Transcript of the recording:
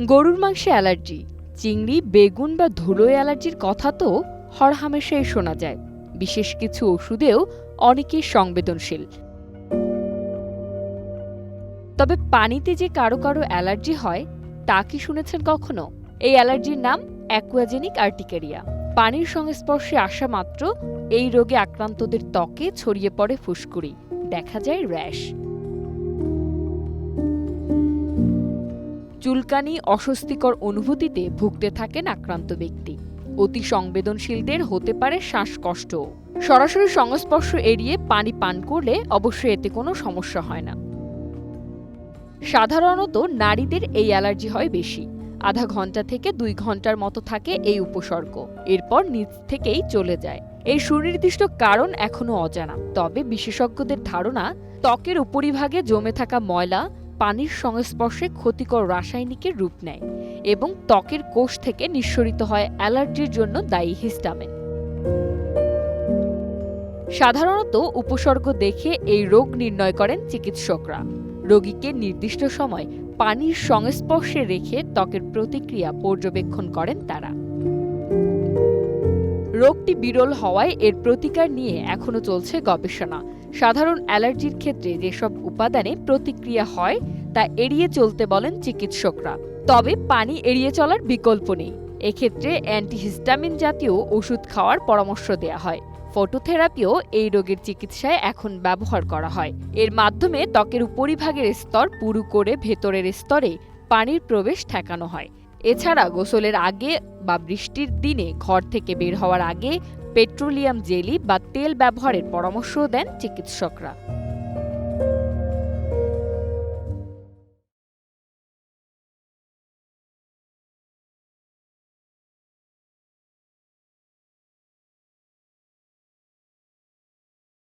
গরুর মাংসে অ্যালার্জি, চিংড়ি, বেগুন বা ধুলোয় অ্যালার্জির কথা তো হরহামেশাই শোনা যায়। বিশেষ কিছু ওষুধেও অনেকেই সংবেদনশীল। তবে পানিতে যে কারও কারও অ্যালার্জি হয়, তা কি শুনেছেন কখনো? এই অ্যালার্জির নাম অ্যাকুয়াজেনিক আর্টিকারিয়া। পানির সংস্পর্শে আসা মাত্র এই রোগে আক্রান্তদের ত্বকে ছড়িয়ে পড়ে ফুসকুড়ি। দেখা যায় র্যাশ। চুলকানি, অস্বস্তিকর অনুভূতিতে ভুগতে থাকেন আক্রান্ত ব্যক্তি। অতি সংবেদনশীলদের হতে পারে শ্বাসকষ্ট। সরাসরি সংস্পর্শ এড়িয়ে পানি পান করলে অবশ্যই এতে কোনো সমস্যা হয় না। সাধারণত নারীদের এই অ্যালার্জি হয় বেশি। আধা ঘণ্টা থেকে দুই ঘণ্টার মতো থাকে এই উপসর্গ। এরপর নিচ থেকেই চলে যায়। এই সুনির্দিষ্ট কারণ এখনও অজানা। তবে বিশেষজ্ঞদের ধারণা, ত্বকের উপরিভাগে জমে থাকা ময়লা পানির সংস্পর্শে ক্ষতিকর রাসায়নিকের রূপ নেয় এবং ত্বকের কোষ থেকে নিঃসরিত হয় অ্যালার্জির জন্য দায়ী হিস্টামিন। সাধারণত উপসর্গ দেখে এই রোগ নির্ণয় করেন চিকিৎসকরা। রোগীকে নির্দিষ্ট সময় পানির সংস্পর্শে রেখে ত্বকের প্রতিক্রিয়া পর্যবেক্ষণ করেন তারা। রোগটি বিরল হওয়ায় এর প্রতিকার নিয়ে এখনও চলছে গবেষণা। সাধারণ অ্যালার্জির ক্ষেত্রে যেসব উপাদানে প্রতিক্রিয়া হয়, তা এড়িয়ে চলতে বলেন চিকিৎসকরা। তবে পানি এড়িয়ে চলার বিকল্প নেই। এক্ষেত্রে অ্যান্টিহিস্টামিন জাতীয় ওষুধ খাওয়ার পরামর্শ দেয়া হয়। ফটোথেরাপিও এই রোগের চিকিৎসায় এখন ব্যবহার করা হয়। এর মাধ্যমে ত্বকের উপরিভাগের স্তর পুরু করে ভেতরের স্তরে পানির প্রবেশ ঠেকানো হয়। এছাড়া গোসলের আগে বা বৃষ্টির দিনে ঘর থেকে বের হওয়ার আগে পেট্রোলিয়াম জেলি বা তেল ব্যবহারের পরামর্শ দেন চিকিৎসকরা।